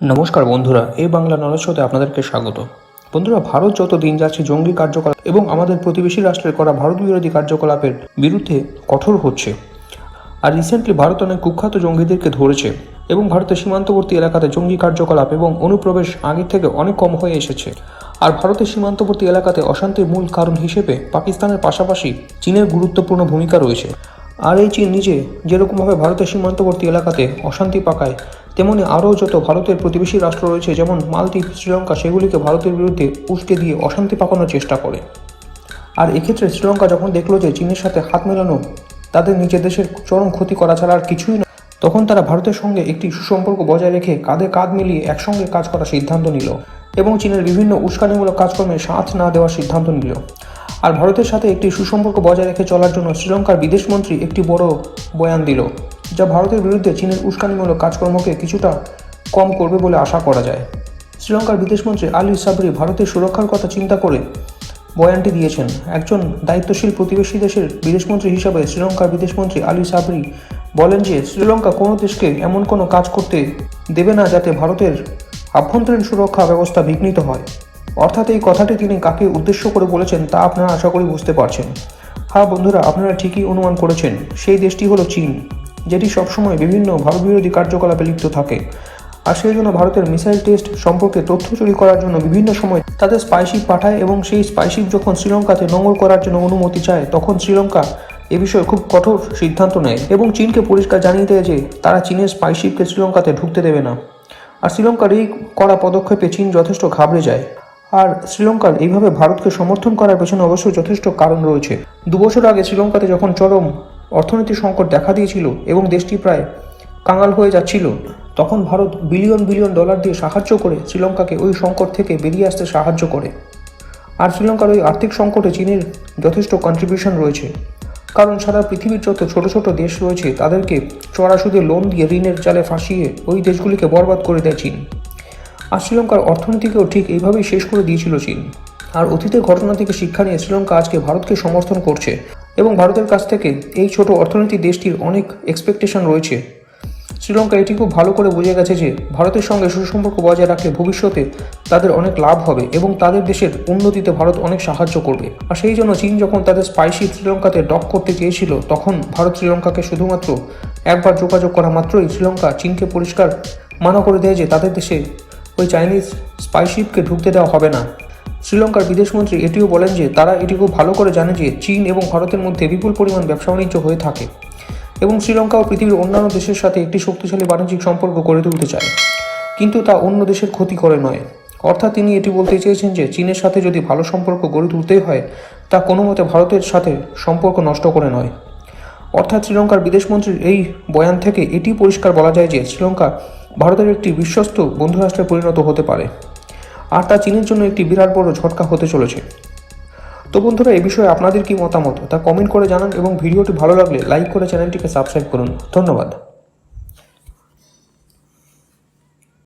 নমস্কার বন্ধুরা এই বাংলা নলেজ শোতে আপনাদেরকে স্বাগত। বন্ধুরা, ভারত যত দিন যাচ্ছে জঙ্গি কার্যকলাপ এবং আমাদের প্রতিবেশী রাষ্ট্রের করা ভারত বিরোধী কার্যকলাপের বিরুদ্ধে কঠোর হচ্ছে। আর রিসেন্টলি ভারত অনেক কুখ্যাত জঙ্গিদেরকে ধরেছে এবং ভারতের সীমান্তবর্তী এলাকাতে জঙ্গি কার্যকলাপ এবং অনুপ্রবেশ আগের থেকে অনেক কম হয়ে এসেছে। আর ভারতের সীমান্তবর্তী এলাকাতে অশান্তির মূল কারণ হিসেবে পাকিস্তানের পাশাপাশি চীনের গুরুত্বপূর্ণ ভূমিকা রয়েছে। আর এই চীন নিজে যেরকমভাবে ভারতের সীমান্তবর্তী এলাকাতে অশান্তি পাকায় তেমনি আরও যত ভারতের প্রতিবেশী রাষ্ট্র রয়েছে, যেমন মালদ্বীপ, শ্রীলঙ্কা, সেগুলিকে ভারতের বিরুদ্ধে উস্কে দিয়ে অশান্তি পাকানোর চেষ্টা করে। আর এক্ষেত্রে শ্রীলঙ্কা যখন দেখল যে চীনের সাথে হাত মেলানো তাদের নিজের দেশের চরম ক্ষতি করা ছাড়া আর কিছুই না, তখন তারা ভারতের সঙ্গে একটি সুসম্পর্ক বজায় রেখে কাঁধে কাঁধ মিলিয়ে একসঙ্গে কাজ করার সিদ্ধান্ত নিল এবং চীনের বিভিন্ন উস্কানিমূলক কাজকর্মে সাথ না দেওয়ার সিদ্ধান্ত নিল। আর ভারতের সাথে একটি সুসম্পর্ক বজায় রেখে চলার জন্য শ্রীলঙ্কার বিদেশমন্ত্রী একটি বড় বয়ান দিল। যা ভারতের বিরুদ্ধে চীনের উস্কানিমূলক কাজকর্মকে কিছুটা কম করবে বলে আশা করা যায়। শ্রীলঙ্কার বিদেশমন্ত্রী আলী সাবরি ভারতের সুরক্ষার কথা চিন্তা করে বয়ানটি দিয়েছেন। একজন দায়িত্বশীল প্রতিবেশী দেশের বিদেশমন্ত্রী হিসাবে শ্রীলঙ্কার বিদেশমন্ত্রী আলী সাবরি বলেন যে, শ্রীলঙ্কা কোনো দেশকে এমন কোনো কাজ করতে দেবে না যাতে ভারতের আভ্যন্তরীণ সুরক্ষা ব্যবস্থা বিঘ্নিত হয়। অর্থাৎ এই কথাটি তিনি কাকে উদ্দেশ্য করে বলেছেন তা আপনারা আশা করি বুঝতে পারছেন। হ্যাঁ বন্ধুরা, আপনারা ঠিকই অনুমান করেছেন। সেই দেশটি হলো চীন। যেটি সবসময় বিভিন্ন ভারত বিরোধী কার্যকলাপে লিপ্ত থাকে। আর সেই জন্য ভারতের মিসাইল টেস্ট সম্পর্কে তথ্য চুরি করার জন্য বিভিন্ন সময় তাদের স্পাইশিপ পাঠায় এবং সেই স্পাইশিপ যখন শ্রীলঙ্কাতে নোঙর করার জন্য অনুমতি চায়, তখন শ্রীলঙ্কা এ বিষয়ে খুব কঠোর সিদ্ধান্ত নেয় এবং চীনকে পরিষ্কার জানিয়ে দেয় যে তারা চীনের স্পাইশিপকে শ্রীলঙ্কাতে ঢুকতে দেবে না। আর শ্রীলঙ্কার এই করা পদক্ষেপে চীন যথেষ্ট ঘাবড়ে যায়। আর শ্রীলঙ্কার এইভাবে ভারতকে সমর্থন করার পেছনে অবশ্যই যথেষ্ট কারণ রয়েছে। দুবছর আগে শ্রীলঙ্কাতে যখন চরম অর্থনৈতিক সংকট দেখা দিয়েছিল এবং দেশটি প্রায় কাঙাল হয়ে যাচ্ছিল। তখন ভারত বিলিয়ন বিলিয়ন ডলার দিয়ে সাহায্য করে শ্রীলঙ্কাকে ওই সংকট থেকে বেরিয়ে আসতে সাহায্য করে। আর শ্রীলঙ্কার ওই আর্থিক সংকটে চীনের যথেষ্ট কন্ট্রিবিউশন রয়েছে। কারণ সারা পৃথিবীর যত ছোট ছোট দেশ রয়েছে, তাদেরকে চড়া সুদে লোন দিয়ে ঋণের জালে ফাঁসিয়ে ওই দেশগুলিকে বরবাদ করে দেয় চীন। আর শ্রীলঙ্কার অর্থনীতিকেও ঠিক এইভাবেই শেষ করে দিয়েছিল চীন। আর অতীতের ঘটনা থেকে শিক্ষা নিয়ে শ্রীলঙ্কা আজকে ভারতকে সমর্থন করছে। এবং ভারতের কাছ থেকে এই ছোট অর্থনীতি দেশটির অনেক এক্সপেকটেশন রয়েছে। শ্রীলঙ্কা এটি খুব ভালো করে বুঝে গেছে যে ভারতের সঙ্গে সুসম্পর্ক বজায় রাখলে ভবিষ্যতে তাদের অনেক লাভ হবে এবং তাদের দেশের উন্নতিতে ভারত অনেক সাহায্য করবে। আর সেই জন্য চীন যখন তাদের স্পাইসি শ্রীলঙ্কাতে ডক করতে চেয়েছিল তখন ভারত শ্রীলঙ্কাকে শুধুমাত্র একবার যোগাযোগ করা মাত্রই শ্রীলঙ্কা চীনকে পরিষ্কার মানা করে দেয় যে তাদের দেশে ওই চাইনিজ স্পাইশিপকে ঢুকতে দেওয়া হবে না। শ্রীলঙ্কার বিদেশমন্ত্রী এটিও বলেন যে তারা এটি খুব ভালো করে জানে যে চীন এবং ভারতের মধ্যে বিপুল পরিমাণ ব্যবসা বাণিজ্য হয়ে থাকে এবং শ্রীলঙ্কাও পৃথিবীর অন্যান্য দেশের সাথে একটি শক্তিশালী বাণিজ্যিক সম্পর্ক গড়ে তুলতে চায়। কিন্তু তা অন্য দেশের ক্ষতি করে নয়। অর্থাৎ তিনি এটি বলতে চেয়েছেন যে চীনের সাথে যদি ভালো সম্পর্ক গড়ে তুলতেই হয়, তা কোনো মতে ভারতের সাথে সম্পর্ক নষ্ট করে নয়। অর্থাৎ শ্রীলঙ্কার বিদেশমন্ত্রীর এই বয়ান থেকে এটি পরিষ্কার বলা যায় যে শ্রীলঙ্কা ভারতের একটি বিশ্বস্ত বন্ধুরাষ্ট্রে পরিণত হতে পারে। আর তা চীনের জন্য একটি বিরাট বড় ঝটকা হতে চলেছে। তো বন্ধুরা, এ বিষয়ে আপনাদের কি মতামত? তা কমেন্ট করে জানান এবং ভিডিওটি ভালো লাগলে লাইক করে চ্যানেলটিকে সাবস্ক্রাইব করুন। ধন্যবাদ।